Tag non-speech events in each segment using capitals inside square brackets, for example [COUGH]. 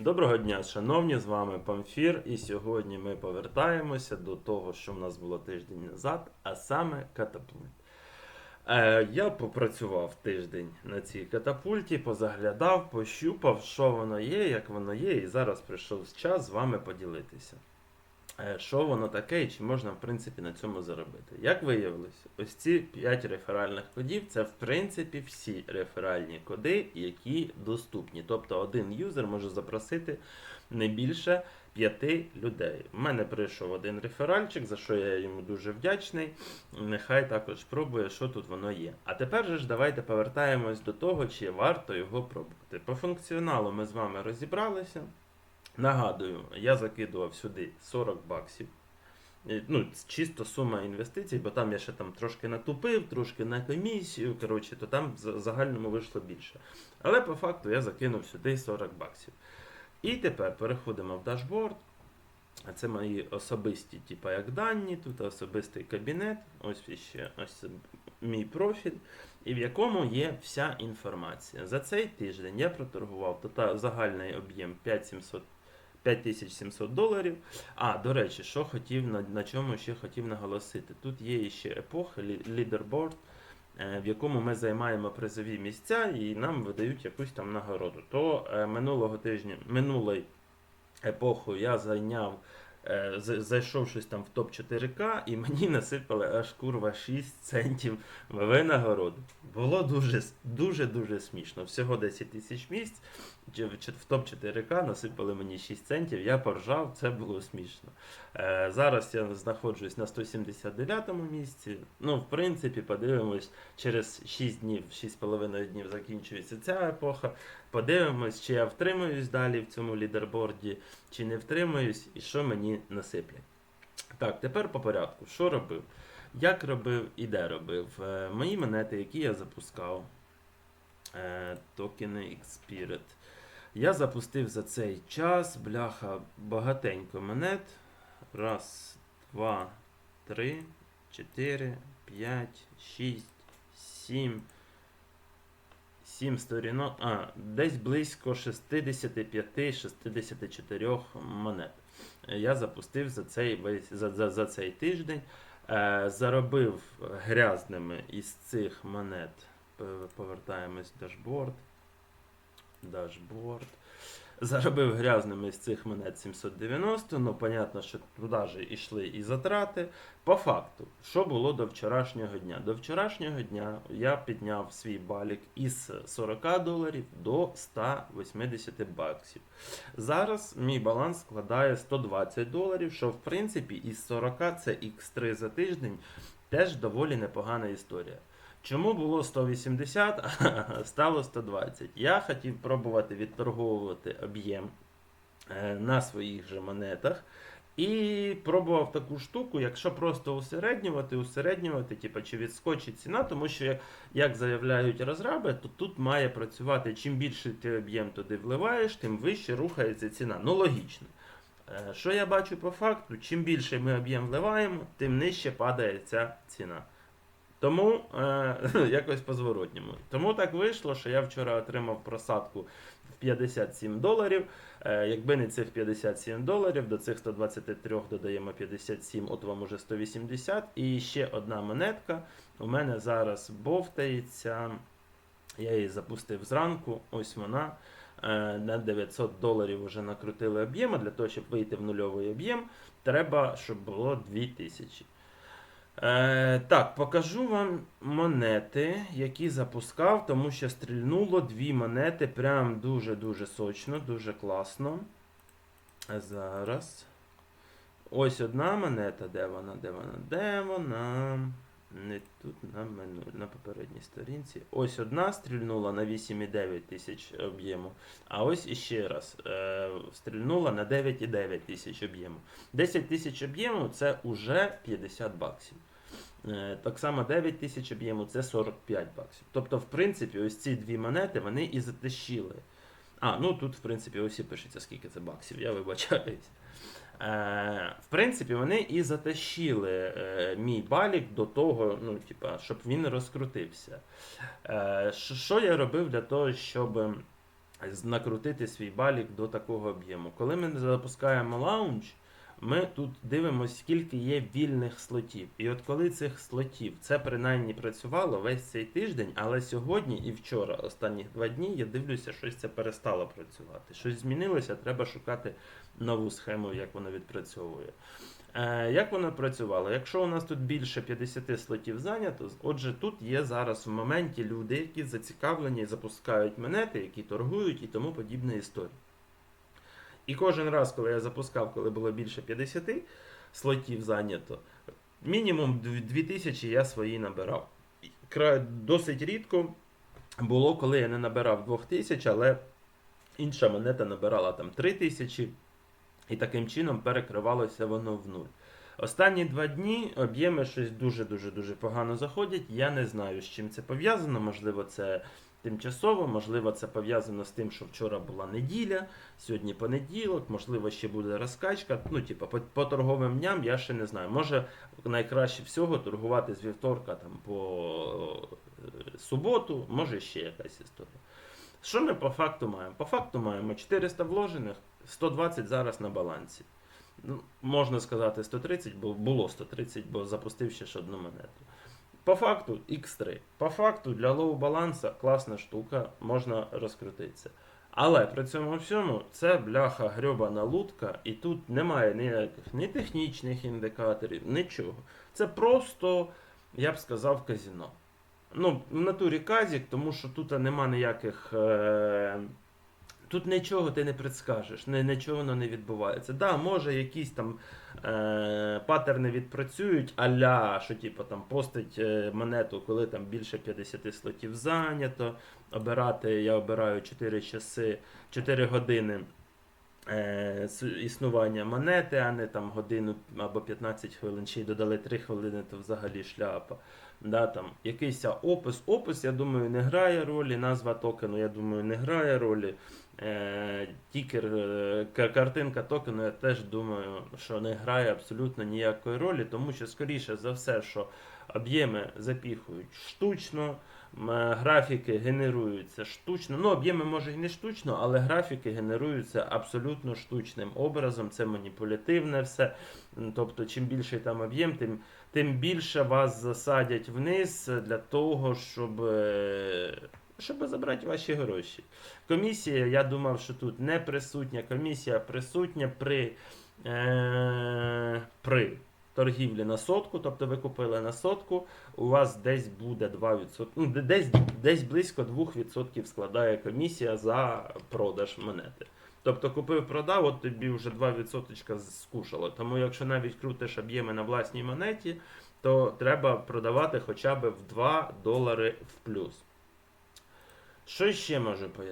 Доброго дня, шановні, з вами Памфір, і сьогодні ми повертаємося до того, що в нас було тиждень назад, а саме катапульт. Е, я попрацював тиждень на цій катапульті, позаглядав, пощупав, що воно є, як воно є, і зараз прийшов час з вами поділитися. Е, що воно таке і чи можна, в принципі, на цьому заробити. Як виявилось, ось ці 5 реферальних кодів це в принципі всі реферальні коди, які доступні. Тобто один юзер може запросити не більше 5 людей. У мене прийшов один реферальчик, за що я йому дуже вдячний. Нехай також пробує, що тут воно є. А тепер же ж давайте повертаємось до того, чи варто його пробувати. По функціоналу ми з вами розібралися. Нагадую, я закидував сюди 40 баксів. Ну, чисто сума інвестицій, бо там я ще там трошки натупив, трошки на комісію, коротше, то там в загальному вийшло більше. Але по факту я закинув сюди 40 баксів. І тепер переходимо в дашборд. А це мої особисті, типа як дані, тут особистий кабінет, ось іще ось мій профіль, і в якому є вся інформація. За цей тиждень я проторгував загальний об'єм 5700 5700 доларів. А, до речі, що хотів на, на чому ще хотів наголосити. Тут є ще епоха, лідерборд, е, в якому ми займаємо призові місця і нам видають якусь там нагороду. То е, минулого тижня, минулої епоху я зайняв. Е, Зайшов там в топ 4К, і мені насипали аж курва 6 центів винагороду. Було дуже-дуже дуже смішно. Всього 10 тисяч місць. В топ 4К насипали мені 6 центів, я поржав, це було смішно. Е, зараз я знаходжусь на 179 місці. Ну, в принципі, подивимось, через 6 днів, 6,5 днів закінчується ця епоха. Подивимось, чи я втримуюсь далі в цьому лідерборді, чи не втримуюсь, і що мені насиплять. Так, тепер по порядку. Що робив? Як робив і де робив? Е, мої монети, які я запускав, е, токени Xpirit. Я запустив за цей час, бляха, багатенько монет. Раз, два, три, чотири, п'ять, шість, сім. Сім сторінок. А, десь близько 65-64 монет. Я запустив за цей, за, за, за цей тиждень. Е, заробив грязними із цих монет. Повертаємось в дашборд. Дашборд. Заробив грязними з цих монет 790, ну, понятно, що туди ж йшли і затрати. По факту, що було до вчорашнього дня? До вчорашнього дня я підняв свій балік із 40 доларів до 180 баксів. Зараз мій баланс складає 120 доларів, що в принципі із 40 це X3 за тиждень теж доволі непогана історія. Чому було 180, а стало 120? Я хотів пробувати відторговувати об'єм е, на своїх же монетах. І пробував таку штуку, якщо просто усереднювати, усереднювати, типу, чи відскочить ціна, тому що, як- заявляють розраби, то тут має працювати чим більше ти об'єм туди вливаєш, тим вище рухається ціна. Ну, логічно. Е, Що я бачу по факту, чим більше ми об'єм вливаємо, тим нижче падає ця ціна. Тому е, [LAUGHS] якось по зворотньому. Тому так вийшло, що я вчора отримав просадку в 57 доларів. Е, якби не цих 57 доларів, до цих 123 додаємо 57, от вам уже 180. І ще одна монетка. У мене зараз бовтається. Я її запустив зранку. Ось вона. Е, На 900 доларів вже накрутили об'єм, а для того, щоб вийти в нульовий об'єм, треба, щоб було 2000. Е, так, покажу вам монети, які запускав, тому що стрільнуло дві монети. Прям дуже-дуже сочно, дуже класно. Зараз. Ось одна монета, де вона, де вона, де вона. Не тут на мену, на попередній сторінці. Ось одна стрільнула на 8,9 тисяч об'єму. А ось іще раз е, стрільнула на 9,9 тисяч об'єму. 10 тисяч об'єму це уже 50 баксів. Е, Так само 9 тисяч об'єму це 45 баксів. Тобто, в принципі, ось ці дві монети вони і затащили. А, ну тут, в принципі, ось пишеться, скільки це баксів, я вибачаюсь. Е, в принципі, вони і затащили е, мій балік до того, ну, типа, щоб він розкрутився. Е, що я робив для того, щоб накрутити свій балік до такого об'єму. Коли ми запускаємо лаунч, ми тут дивимося, скільки є вільних слотів. І от коли цих слотів, це принаймні працювало весь цей тиждень, але сьогодні і вчора, останні два дні, я дивлюся, щось це перестало працювати. Щось змінилося, треба шукати нову схему, як воно відпрацьовує. Е, як воно працювало? Якщо у нас тут більше 50 слотів зайнято, отже, тут є зараз в моменті люди, які зацікавлені, запускають монети, які торгують і тому подібні історії. І кожен раз, коли я запускав, коли було більше 50 слотів зайнято, мінімум 2000 я свої набирав. Досить рідко було, коли я не набирав 2000, але інша монета набирала там 3000, і таким чином перекривалося воно в нуль. Останні два дні об'єми щось дуже-дуже дуже погано заходять. Я не знаю, з чим це пов'язано. Можливо, це тимчасово, можливо, це пов'язано з тим, що вчора була неділя, сьогодні понеділок, можливо, ще буде розкачка. Ну, типу, по, по торговим дням я ще не знаю. Може найкраще всього торгувати з вівторка там, по е, суботу, може ще якась історія. Що ми по факту маємо? По факту маємо 400 вложених, 120 зараз на балансі. Ну, можна сказати 130, бо було 130, бо запустив ще ж одну монету. По факту X3. По факту для лоу баланса класна штука, можна розкрутитися. Але при цьому всьому це бляха грьобана лутка, і тут немає ніяких ні технічних індикаторів, нічого. Це просто, я б сказав, казіно. Ну, в натурі казік, тому що тут нема ніяких. Е- Тут нічого ти не предскажеш, нічого воно не відбувається. Да, може якісь там е, паттерни відпрацюють, аля, що типу там постить е, монету, коли там більше 50 слотів зайнято. Обирати, я обираю 4 часи, 4 години е, існування монети, а не там годину або 15 хвилин, ще й додали 3 хвилини, то взагалі шляпа. Да, там, якийсь опис. Опис, я думаю, не грає ролі. Назва токену, я думаю, не грає ролі. Е, тікер, е, картинка токену, я теж думаю, що не грає абсолютно ніякої ролі, тому що, скоріше за все, що об'єми запіхують штучно, е, графіки генеруються штучно. Ну, об'єми може і не штучно, але графіки генеруються абсолютно штучним образом. Це маніпулятивне все. Тобто, чим більший там об'єм, тим, тим більше вас засадять вниз для того, щоб. Щоб забрати ваші гроші. Комісія, я думав, що тут не присутня. Комісія присутня при, е, при торгівлі на сотку, тобто ви купили на сотку, у вас десь буде 2%, ну, десь, десь близько 2% складає комісія за продаж монети. Тобто купив, продав, от тобі вже 2% скушало. Тому якщо навіть крутиш об'єми на власній монеті, то треба продавати хоча б в 2 долари в плюс. Що ще можу по-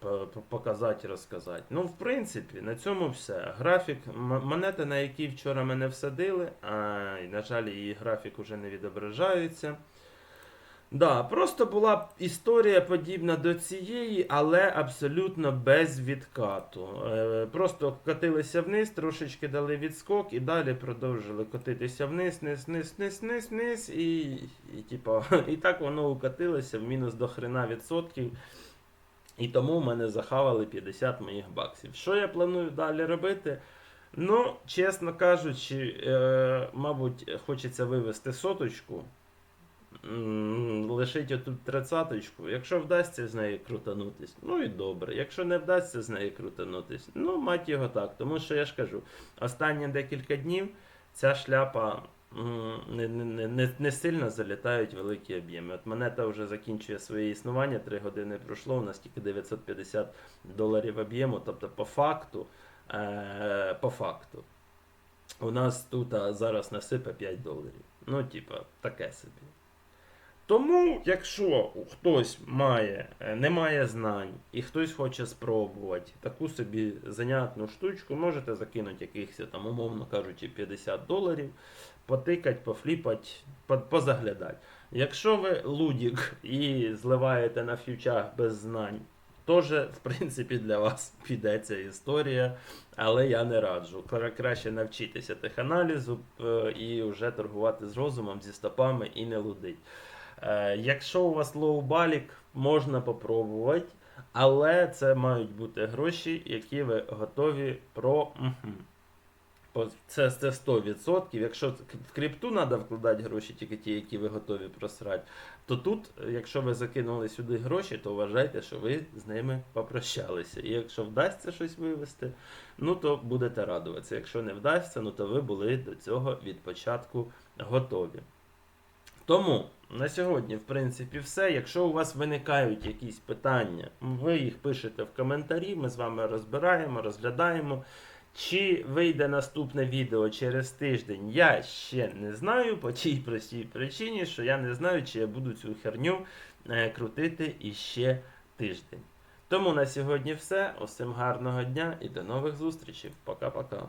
по- по- показати і розказати? Ну, в принципі, на цьому все. Графік, монета, на якій вчора мене всадили, а, на жаль, її графік уже не відображається. Да, просто була історія подібна до цієї, але абсолютно без відкату. Е, просто катилися вниз, трошечки дали відскок і далі продовжили котитися вниз, вниз, вниз, вниз, вниз, вниз, і, і, типа, [LAUGHS] і так воно укатилося в мінус до хрена відсотків. І тому в мене захавали 50 моїх баксів. Що я планую далі робити? Ну, чесно кажучи, е, мабуть, хочеться вивести соточку. Лишить отут тридцяточку. Якщо вдасться з неї крутанутись, ну і добре. Якщо не вдасться з неї крутанутись, ну мать його так. Тому що я ж кажу, останні декілька днів ця шляпа не, не, не, не сильно залітають великі об'єми. От монета вже закінчує своє існування, 3 години пройшло, у нас тільки 950 доларів об'єму. Тобто, по факту, е, по факту, у нас тут а, зараз насипе 5 доларів. Ну, типа, таке собі. Тому, якщо хтось має, е, не має знань і хтось хоче спробувати таку собі занятну штучку, можете закинути якихось там, умовно кажучи, 50 доларів, потикать, пофліпать, по- позаглядати. Якщо ви лудік і зливаєте на фьючах без знань, теж, в принципі, для вас піде ця історія, але я не раджу. Краще навчитися теханалізу е, і вже торгувати з розумом, зі стопами і не лудить. Е, Якщо у вас лоу-балік, можна попробувати. Але це мають бути гроші, які ви готові про. Це, це 100%. Якщо в крипту треба вкладати гроші, тільки ті, які ви готові просрати, то тут, якщо ви закинули сюди гроші, то вважайте, що ви з ними попрощалися. І якщо вдасться щось вивести, ну то будете радуватися. Якщо не вдасться, ну то ви були до цього від початку готові. Тому на сьогодні, в принципі, все. Якщо у вас виникають якісь питання, ви їх пишете в коментарі, ми з вами розбираємо, розглядаємо. Чи вийде наступне відео через тиждень, я ще не знаю по тій простій причині, що я не знаю, чи я буду цю херню е, крутити іще тиждень. Тому на сьогодні все. Усім гарного дня і до нових зустрічей. Пока-пока.